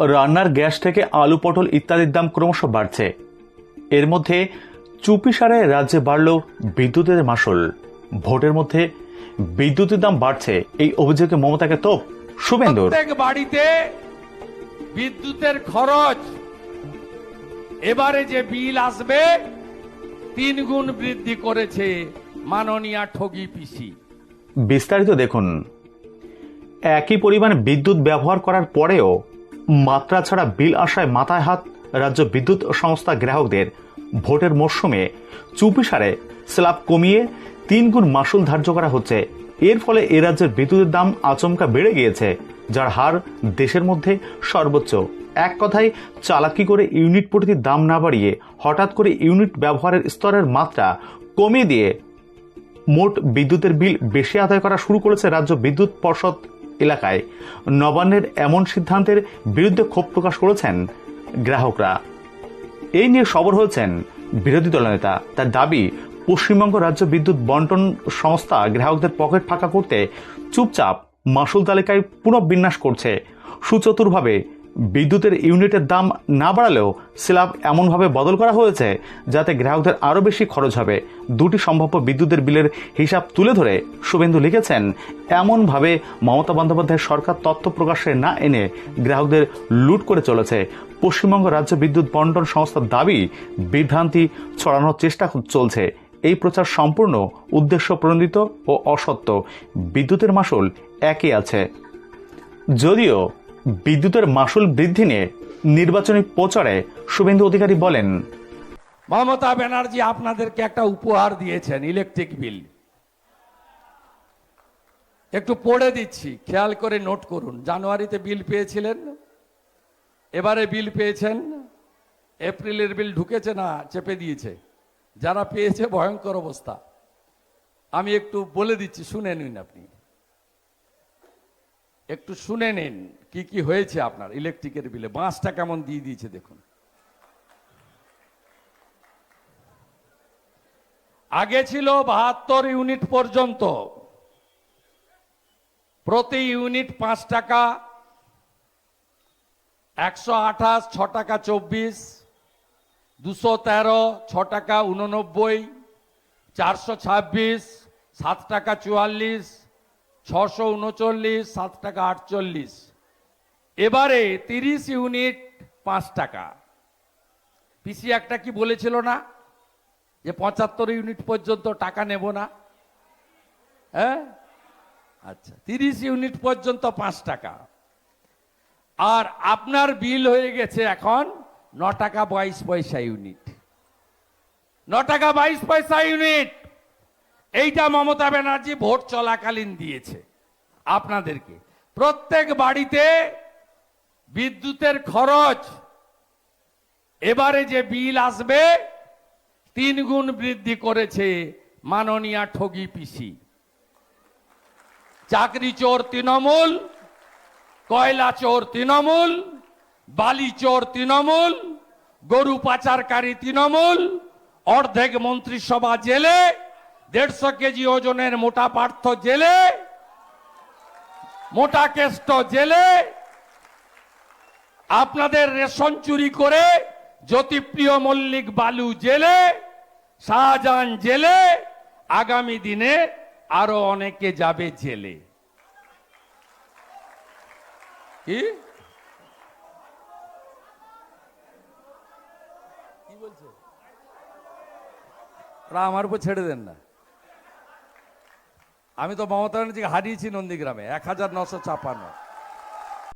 রান্নার গ্যাস থেকে আলু পটল ইত্যাদির দাম ক্রমশ বাড়ছে। এর মধ্যে চুপিসারে রাজ্যে বাড়ল বিদ্যুতের মাসুল ভোটের মধ্যে বিদ্যুতের দাম বাড়ছে। এই অভিযোগে মমতাকে তোপ শুভেন্দুর। বাড়িতে বিদ্যুতের খরচ এবারে যে বিল আসবে তিন গুণ বৃদ্ধি করেছে মাননীয়া ঠগি পিসি। বিস্তারিত দেখুন। একই পরিমাণ বিদ্যুৎ ব্যবহার করার পরেও মাত্রা ছাড়া বিল আসায় মাথায় হাত রাজ্য বিদ্যুৎ সংস্থা গ্রাহকদের। ভোটের মরশুমে চুপিসারে স্ল্যাব কমিয়ে তিন গুণ মাসুল ধার্য করা হচ্ছে। এর ফলে এ রাজ্যের বিদ্যুতের দাম আচমকা বেড়ে গিয়েছে, যার হার দেশের মধ্যে সর্বোচ্চ। এক কথায়, চালাকি করে ইউনিট প্রতি দাম না বাড়িয়ে হঠাৎ করে ইউনিট ব্যবহারের স্তরের মাত্রা কমিয়ে দিয়ে মোট বিদ্যুতের বিল বেশি আদায় করা শুরু করেছে রাজ্য বিদ্যুৎ পর্ষদ এলাকায় নবান্নের এমন সিদ্ধান্তের বিরুদ্ধে ক্ষোভ প্রকাশ করেছেন গ্রাহকরা। এই নিয়ে সবর হয়েছেন বিরোধী দলনেতা। তার দাবি, পশ্চিমবঙ্গ রাজ্য বিদ্যুৎ বন্টন সংস্থা গ্রাহকদের পকেট ফাঁকা করতে চুপচাপ মাসুল তালিকায় পুনঃবিন্যাস করছে। সুচতুরভাবে বিদ্যুতের ইউনিটের দাম না বাড়ালেও স্ল্যাব এমনভাবে বদল করা হয়েছে যাতে গ্রাহকদের আরও বেশি খরচ হবে। দুটি সম্ভাব্য বিদ্যুতের বিলের হিসাব তুলে ধরে শুভেন্দু লিখেছেন, এমনভাবে মমতা বন্দ্যোপাধ্যায় সরকার তথ্য প্রকাশে না এনে গ্রাহকদের লুট করে চলেছে। পশ্চিমবঙ্গ রাজ্য বিদ্যুৎ বন্টন সংস্থার দাবি, বিভ্রান্তি ছড়ানোর চেষ্টা চলছে। এই প্রচার সম্পূর্ণ উদ্দেশ্য প্রণোদিত ও অসত্য। বিদ্যুতের মাসুল একই আছে। যদিও বিদ্যুতের মাসুল বৃদ্ধি নিয়ে নির্বাচনী প্রচারে শুভেন্দু অধিকারী বলেন, মমতা ব্যানার্জি আপনাদেরকে একটা উপহার দিয়েছেন ইলেকট্রিক বিল একটু পড়ে দিচ্ছি, খেয়াল করে নোট করুন। জানুয়ারিতে বিল পেয়েছিলেন? এবারে বিল পেয়েছেন? এপ্রিলের বিল ঢুকেছে না, চেপে দিয়েছে। যারা পেয়েছে ভয়ঙ্কর অবস্থা। আমি একটু বলে দিচ্ছি, শুনে নিন আপনি। একটু শুনে নিন, কি কি হয়েছে আপনার ইলেকট্রিকের বিলে বাঁশটা কেমন দিয়ে দিয়েছে দেখুন। আগে ছিল বাহাত্তর ইউনিট পর্যন্ত। প্রতি ইউনিট পাঁচ টাকা, একশো আঠাশ, ছ টাকা চব্বিশ, দুশো তেরো, ছ টাকা উননব্বই, চারশো ছাব্বিশ, সাত টাকা চুয়াল্লিশ ছশো উনচল্লিশ, সাত টাকা আটচল্লিশ। এবারে তিরিশ ইউনিট পাঁচ টাকা। পিসি একটা কি বলেছিল না? যে পঁচাত্তর ইউনিট পর্যন্ত টাকা নেব না। হ্যাঁ? আচ্ছা তিরিশ ইউনিট পর্যন্ত পাঁচ টাকা। আর আপনার বিল হয়ে গেছে এখন ন টাকা বাইশ পয়সা ইউনিট। ন টাকা বাইশ পয়সা ইউনিট। এইটা মমতা ব্যানার্জি ভোট চলাকালীন দিয়েছে আপনাদেরকে। প্রত্যেক বাড়িতে বিদ্যুতের খরচ, এবারে যে বিল আসবে তিন গুণ বৃদ্ধি করেছে মাননীয়া ঠগি পিসি। চাকরি চোর তৃণমূল, কয়লা চোর তৃণমূল, বালি চোর তৃণমূল, গরু পাচারকারী তৃণমূল, অর্ধেক মন্ত্রিসভা জেলে দেড়শো কেজি ওজনের মোটা পার্থ জেলে, মোটা কেষ্ট জেলে, আপনাদের রেশন চুরি করে জ্যোতিপ্রিয় মল্লিক বালু জেলে, শাহজাহান জেলে, আগামী দিনে আরও অনেকে যাবে জেলে। কি? বলছে? আমার উপর ছেড়ে দেন না। আমি তো মমতা ব্যানার্জিকে হারিয়েছি নন্দীগ্রামে এক হাজার নশো ছাপান্ন।